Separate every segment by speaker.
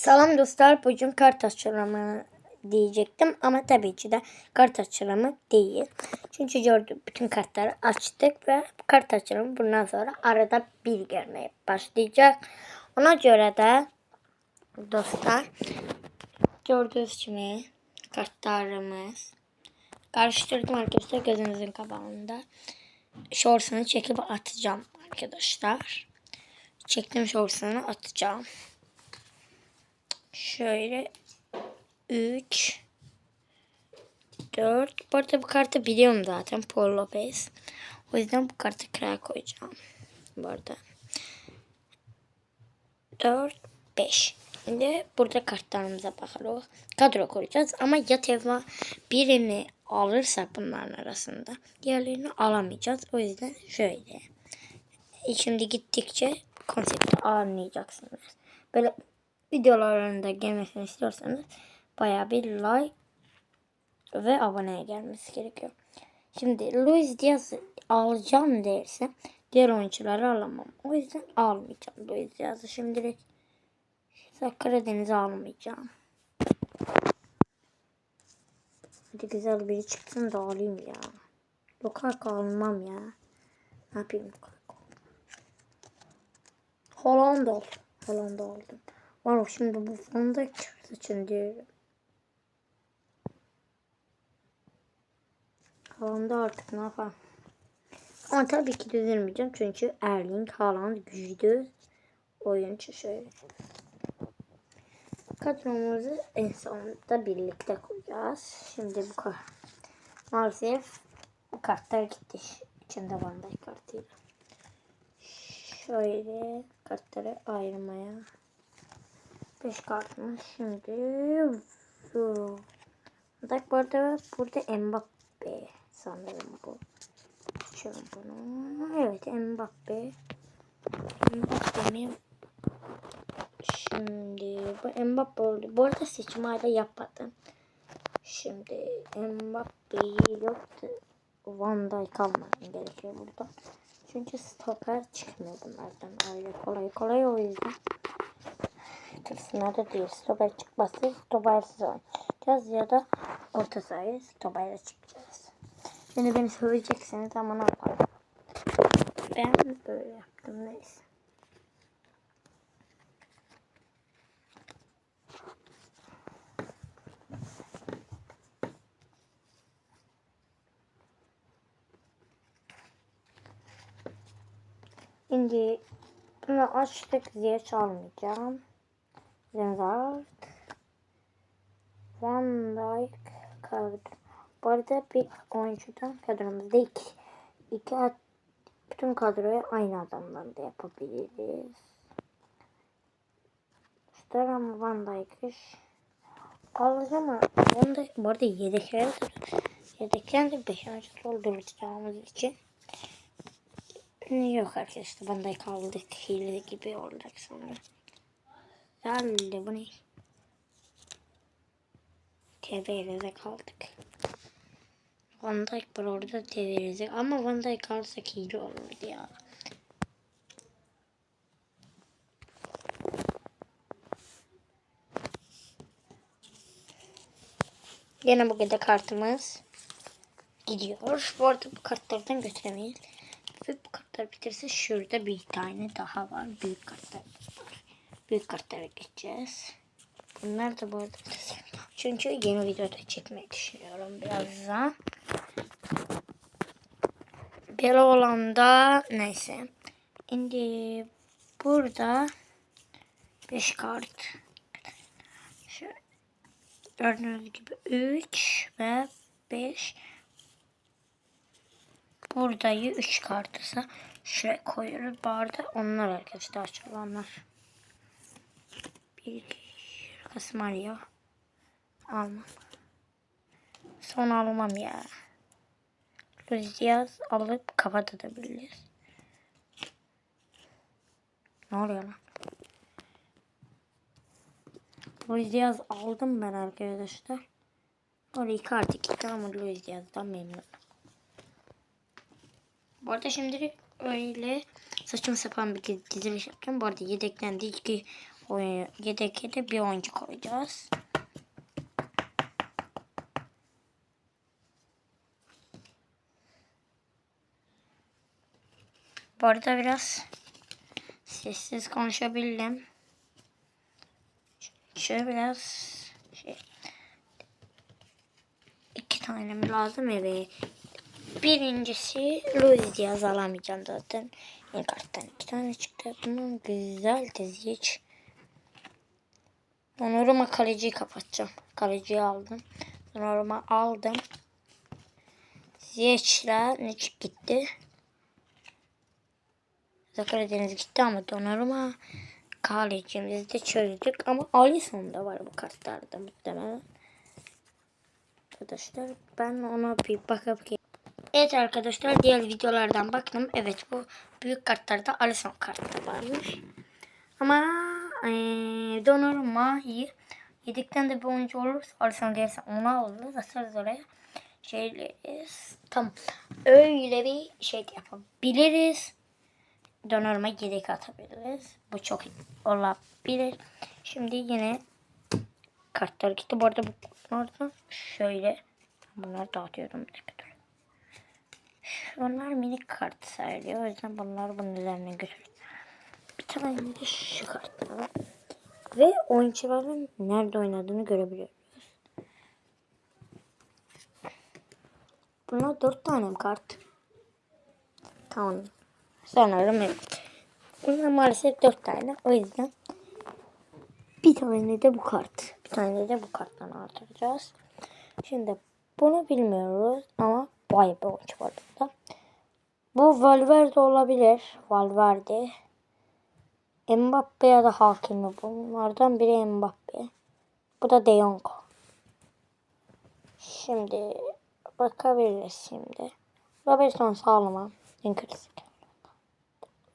Speaker 1: Salam dostlar, bugün kart açılımı diyecektim ama tabii ki de kart açılımı değil. Çünkü gördüm bütün kartları açtık ve kart açılımı bundan sonra arada bir gelmeye başlayacak. Ona göre de dostlar gördüğünüz gibi kartlarımız karıştırdım arkadaşlar gözünüzün kapağında. Şorsunu çekip atacağım arkadaşlar. Çektim şorsunu atacağım. Şöyle 3 4 Bu arada bu kartı biliyorum zaten Paul Lopez. O yüzden bu kartı kral koyacağım. Bu arada. 4 5 Şimdi burada kartlarımıza bakalım. Kadro koyacağız ama ya teva birini alırsak bunların arasında diğerlerini alamayacağız. O yüzden şöyle. Şimdi gittikçe konsepti anlayacaksınız. Böyle videolarında gelmesini istiyorsanız bayağı bir like ve aboneye gelmesi gerekiyor. Şimdi Luis Diaz alacağım derse diğer oyuncuları alamam. O yüzden almayacağım Luis Diaz'ı şimdilik. Karadeniz'i almayacağım. Hadi güzel biri çıksın da alayım ya. Lukaku almam ya. Ne yapayım Lukaku? Hollanda ol. Hollanda oldum. Var şimdi bu fonda çıksa için diyorum. Haaland'da artık ne yapalım. Ama tabii ki düzelmeyeceğim çünkü Erling Haaland güçlü oyuncu şöyle. Kadromuzu en sonunda birlikte koyacağız. Şimdi bu kadar. Maalesef kartlar gitti. İçinde Van Dijk kartıyla. Şöyle kartları ayırmaya 5 kartmış. Şimdi Bak bu arada burada Mbappe sanırım bu. Açıyorum bunu. Evet Mbappe. Mbappe mi? Şimdi bu Mbappe oldu. Bu arada seçim hala yapmadım. Şimdi Mbappe'yi yoktu. Van Dijk almam gerekiyor burada. Çünkü stoper çıkmıyor bunlardan öyle kolay kolay o yüzden. Tırsınlarda değil. Stoper çıkması stopersiz oynayacağız ya da orta sahaya stoperle çıkacağız. Şimdi beni söyleyeceksiniz ama ne yapalım. Ben böyle yaptım neyse. Şimdi bunu açtık diye çalmayacağım. Zenzart. Van Dijk kadro. Bu arada bir oyuncudan kadromuzda iki, iki at, bütün kadroyu aynı adamdan da yapabiliriz. Ama Van Dijk'ı alacağım ama Van Dijk bu arada yedekler yedekler de 5 oyuncu dolduracağımız için Yok arkadaşlar Van Dijk aldık hile gibi olacak sonra. Herhalde bu ne? TV'de kaldık. Van Dijk var orada TV'de ama Van Dijk alsak hile olurdu ya. Yine bu gece kartımız gidiyor. Bu arada bu kartlardan götüremeyiz. Ve bu kartlar bitirse şurada bir tane daha var. Büyük kartlar. Büyük kartlara geçeceğiz. Bunlar da bu arada çünkü yeni videoda çekmeyi düşünüyorum birazdan. Böyle olan da neyse. Şimdi burada 5 kart. Şöyle. Gördüğünüz gibi 3 ve 5 Buradayı 3 kartısa şuraya koyuyoruz. Bu arada onlar arkadaşlar açılanlar. Bir Kasım arıyor. Almam. Son almam ya. Luis Diaz alıp kapatabiliriz. Ne oluyor lan? Luis Diaz aldım ben arkadaşlar. Orayı kart iki ama Luis Diaz'dan memnunum. Bu arada şimdilik öyle saçma sapan bir diziliş yapacağım. Bu arada yedeklendi iki oyun yedek de bir oyuncu koyacağız. Bu arada biraz sessiz konuşabildim. Şöyle biraz şey iki tane lazım evet. Birincisi Luis Diaz alamayacağım zaten. İlk karttan iki tane çıktı. Bunun güzel diziç. Onuruma kaleciyi kapatacağım. Kaleciyi aldım. Onuruma aldım. Ziyech'la ne gitti. Zakara Deniz gitti ama Donnarumma kalecimizi de çözdük. Ama Alisson da var bu kartlarda muhtemelen. Arkadaşlar ben ona bir bakıp. Evet arkadaşlar diğer videolardan baktım. Evet bu büyük kartlarda Alisson kartı varmış. Ama ee, Donnarumma'yı yedikten de bir oyuncu olursa Alisson gelirse onu alırız. Asarız oraya. Şeyleriz. Tamam. Öyle bir şey yapabiliriz. Donnarumma yedek atabiliriz. Bu çok olabilir. Şimdi yine kartlar gitti. Bu arada bu oradan şöyle bunları dağıtıyorum. Bunlar minik kart sayılıyor. O yüzden bunları bunun üzerine götürüyorum. Şu kartlar. Ve oyuncuların nerede oynadığını görebiliyoruz. Bunlar dört tane kart? Tamam. Sanırım evet. Bunlar maalesef dört tane. O yüzden bir tane de bu kart. Bir tane de bu karttan artıracağız. Şimdi bunu bilmiyoruz ama bayağı bir oyuncu var burada. Bu Valverde olabilir. Valverde. Mbappe ya da Hakimi. Bunlardan biri Mbappe. Bu da De Jong. Şimdi bakabiliriz şimdi. Robertson sağlama.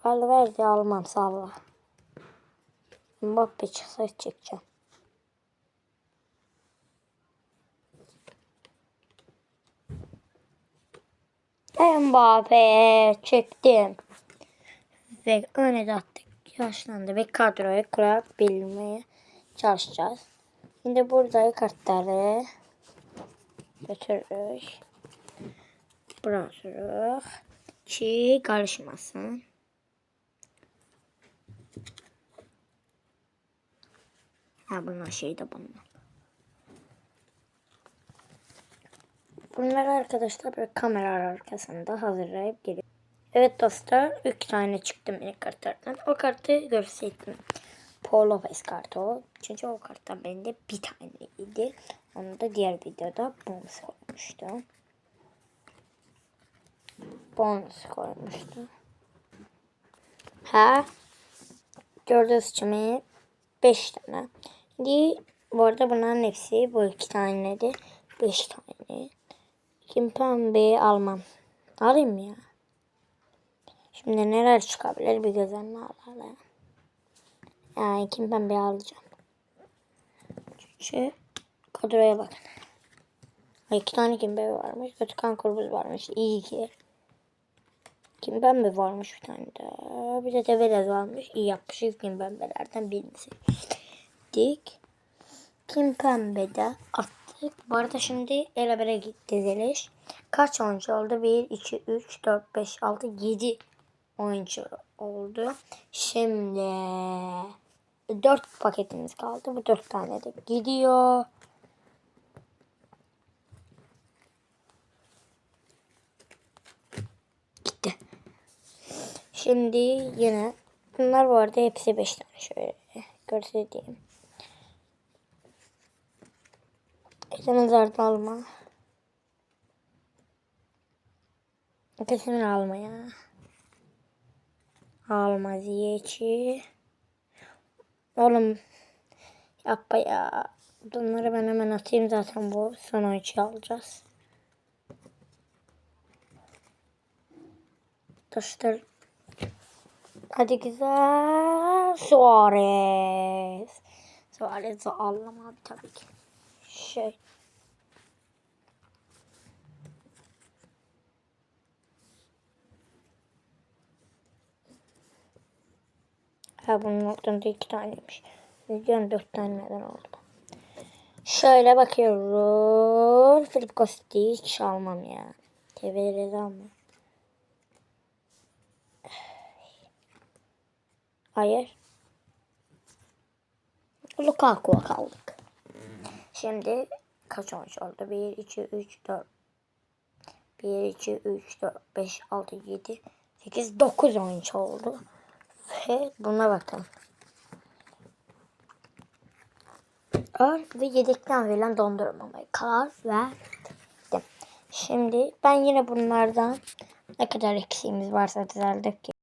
Speaker 1: Valverde almam sağla. Mbappe çıksa çekeceğim. Mbappe çektim. Ve öne de attık. Yaşlandı ve kadroyu kurabilmeye çalışacağız. Şimdi burada kartları götürürüz. Bırakırız. Ki karışmasın. Ha bunlar şey de bunlar. Bunları arkadaşlar böyle kamera arkasında hazırlayıp geliyor. Evet dostlar 3 tane çıktı minik kartlardan. O kartı görseydim. Paul Lopez kartı o. Çünkü o karttan bende bir taneydi. Onu da diğer videoda bonus koymuştum. Bonus koymuştum. Ha. Gördüğünüz gibi 5 tane. Şimdi bu arada bunların hepsi bu iki tane de 5 tane. Kim pembeyi almam. Alayım ya. Şimdi neler çıkabilir bir göz önüne alalım. Yani kim pembeyi alacağım. Çünkü kadroya bakın. İki tane kim pembe varmış. Ötükan kurbuz varmış. İyi ki. Kim pembe varmış bir tane daha. Bir de Tevelez varmış. İyi yapmışız kim pembelerden birisi. Dik. Kim pembede attık. Bu arada şimdi elabere diziliş. Kaç oyuncu oldu? 1, 2, 3, 4, 5, 6, 7 oyuncu oldu. Şimdi 4 paketimiz kaldı. Bu 4 tane de gidiyor. Gitti. Şimdi yine bunlar bu arada hepsi 5 tane şöyle göstereyim. Kesin zartı alma. Kesin alma ya. Alma ziyeci. Oğlum yapma ya. Bunları ben hemen atayım zaten bu son oyuncu alacağız. Taşlar. Hadi güzel. Suarez. Suarez'i alamadı tabii ki. Şey. Ha bunun noktada iki taneymiş. Videonun dört tane neden oldu. Şöyle bakıyoruz. Filip Kosti hiç almam ya. TV'leri almam. Hayır. Lukaku'ya kaldık. Şimdi kaç oyuncu oldu? 1, 2, 3, 4. 1, 2, 3, 4, 5, 6, 7, 8, 9 oyuncu oldu. Ve buna bakın. Ör ve yedekten verilen dondurmamaya karar verdim. Şimdi ben yine bunlardan ne kadar eksiğimiz varsa düzeldik.